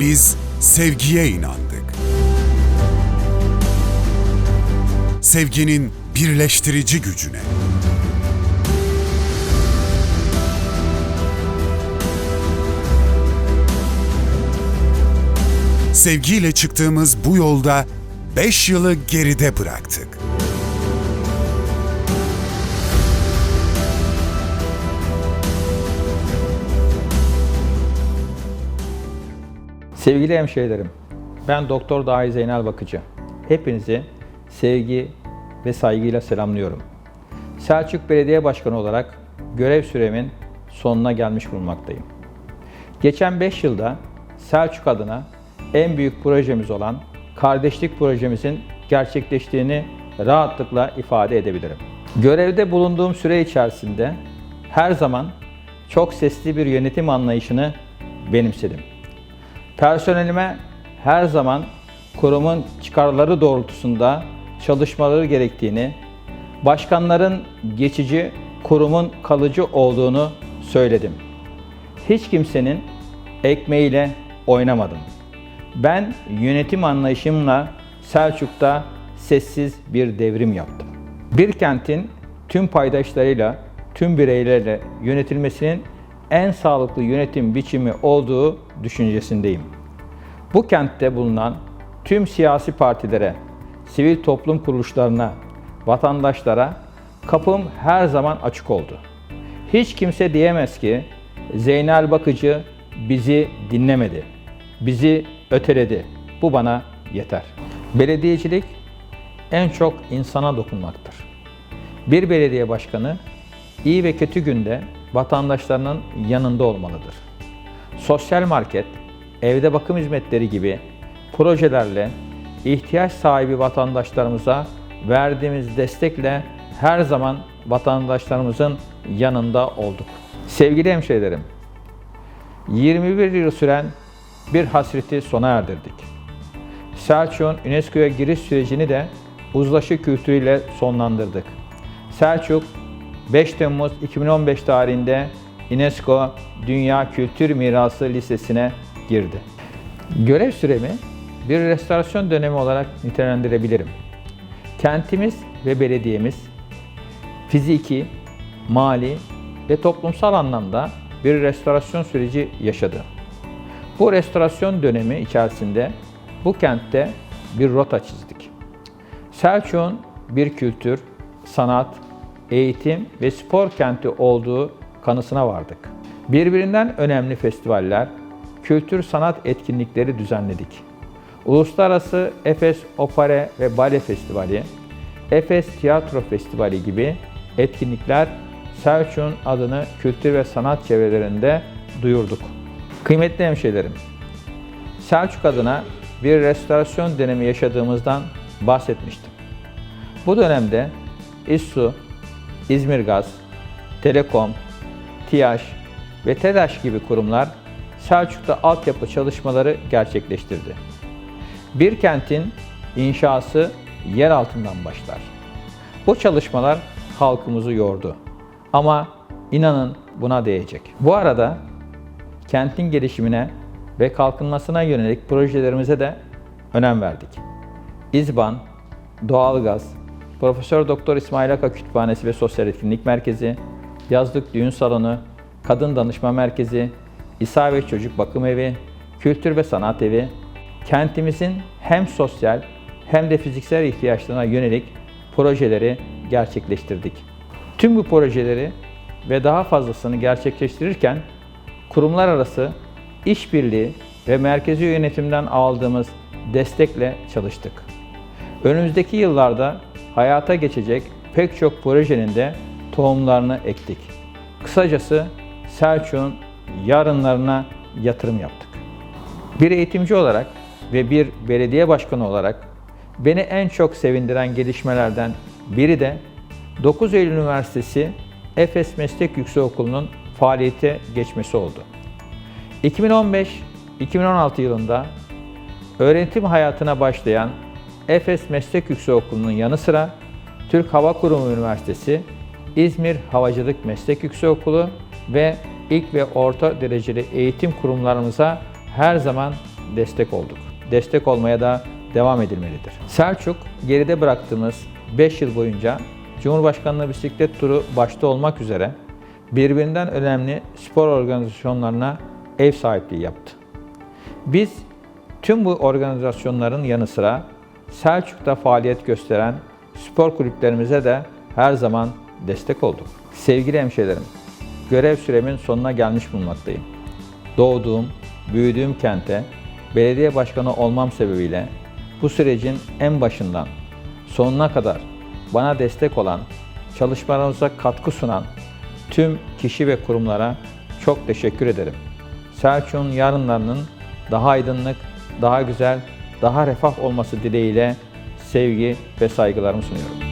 Biz sevgiye inandık. Sevginin birleştirici gücüne. Sevgiyle çıktığımız bu yolda 5 yılı geride bıraktık. Sevgili hemşehrilerim, ben Doktor Dahi Zeynel Bakıcı. Hepinizi sevgi ve saygıyla selamlıyorum. Selçuk Belediye Başkanı olarak görev süremin sonuna gelmiş bulunmaktayım. Geçen 5 yılda Selçuk adına en büyük projemiz olan kardeşlik projemizin gerçekleştiğini rahatlıkla ifade edebilirim. Görevde bulunduğum süre içerisinde her zaman çok sesli bir yönetim anlayışını benimsedim. Personelime her zaman kurumun çıkarları doğrultusunda çalışmaları gerektiğini, başkanların geçici, kurumun kalıcı olduğunu söyledim. Hiç kimsenin ekmeğiyle oynamadım. Ben yönetim anlayışımla Selçuk'ta sessiz bir devrim yaptım. Bir kentin tüm paydaşlarıyla, tüm bireylerle yönetilmesinin en sağlıklı yönetim biçimi olduğu düşüncesindeyim. Bu kentte bulunan tüm siyasi partilere, sivil toplum kuruluşlarına, vatandaşlara kapım her zaman açık oldu. Hiç kimse diyemez ki Zeynel Bakıcı bizi dinlemedi, bizi öteledi. Bu bana yeter. Belediyecilik en çok insana dokunmaktır. Bir belediye başkanı iyi ve kötü günde vatandaşlarının yanında olmalıdır. Sosyal market, evde bakım hizmetleri gibi projelerle ihtiyaç sahibi vatandaşlarımıza verdiğimiz destekle her zaman vatandaşlarımızın yanında olduk. Sevgili hemşehrilerim, 21 yıl süren bir hasreti sona erdirdik. Selçuk'un UNESCO'ya giriş sürecini de uzlaşı kültürüyle sonlandırdık. Selçuk 5 Temmuz 2015 tarihinde UNESCO Dünya Kültür Mirası listesine girdi. Görev süremi bir restorasyon dönemi olarak nitelendirebilirim. Kentimiz ve belediyemiz fiziki, mali ve toplumsal anlamda bir restorasyon süreci yaşadı. Bu restorasyon dönemi içerisinde bu kentte bir rota çizdik. Selçuk'un bir kültür, sanat, eğitim ve spor kenti olduğu kanısına vardık. Birbirinden önemli festivaller, kültür sanat etkinlikleri düzenledik. Uluslararası Efes Opera ve Bale Festivali, Efes Tiyatro Festivali gibi etkinlikler Selçuk'un adını kültür ve sanat çevrelerinde duyurduk. Kıymetli hemşehrilerim, Selçuk adına bir restorasyon dönemi yaşadığımızdan bahsetmiştim. Bu dönemde İSSU, İzmir Gaz, Telekom, TİAŞ ve TEDAŞ gibi kurumlar Selçuk'ta altyapı çalışmaları gerçekleştirdi. Bir kentin inşası yer altından başlar. Bu çalışmalar halkımızı yordu. Ama inanın buna değecek. Bu arada kentin gelişimine ve kalkınmasına yönelik projelerimize de önem verdik. İzban, doğalgaz, Profesör Doktor İsmail Aka Kütüphanesi ve Sosyal Etkinlik Merkezi, Yazlık Düğün Salonu, Kadın Danışma Merkezi, İsa ve Çocuk Bakım Evi, Kültür ve Sanat Evi, kentimizin hem sosyal hem de fiziksel ihtiyaçlarına yönelik projeleri gerçekleştirdik. Tüm bu projeleri ve daha fazlasını gerçekleştirirken kurumlar arası işbirliği ve merkezi yönetimden aldığımız destekle çalıştık. Önümüzdeki yıllarda hayata geçecek pek çok projenin de tohumlarını ektik. Kısacası Selçuk'un yarınlarına yatırım yaptık. Bir eğitimci olarak ve bir belediye başkanı olarak beni en çok sevindiren gelişmelerden biri de 9 Eylül Üniversitesi Efes Meslek Yüksekokulu'nun faaliyete geçmesi oldu. 2015-2016 yılında öğretim hayatına başlayan Efes Meslek Yüksekokulu'nun yanı sıra Türk Hava Kurumu Üniversitesi, İzmir Havacılık Meslek Yüksekokulu ve ilk ve orta dereceli eğitim kurumlarımıza her zaman destek olduk. Destek olmaya da devam edilmelidir. Selçuk, geride bıraktığımız 5 yıl boyunca Cumhurbaşkanlığı bisiklet turu başta olmak üzere birbirinden önemli spor organizasyonlarına ev sahipliği yaptı. Biz tüm bu organizasyonların yanı sıra Selçuk'ta faaliyet gösteren spor kulüplerimize de her zaman destek olduk. Sevgili hemşehrilerim, görev süremin sonuna gelmiş bulunmaktayım. Doğduğum, büyüdüğüm kente belediye başkanı olmam sebebiyle bu sürecin en başından sonuna kadar bana destek olan, çalışmalarımıza katkı sunan tüm kişi ve kurumlara çok teşekkür ederim. Selçuk'un yarınlarının daha aydınlık, daha güzel, daha refah olması dileğiyle sevgi ve saygılarımı sunuyorum.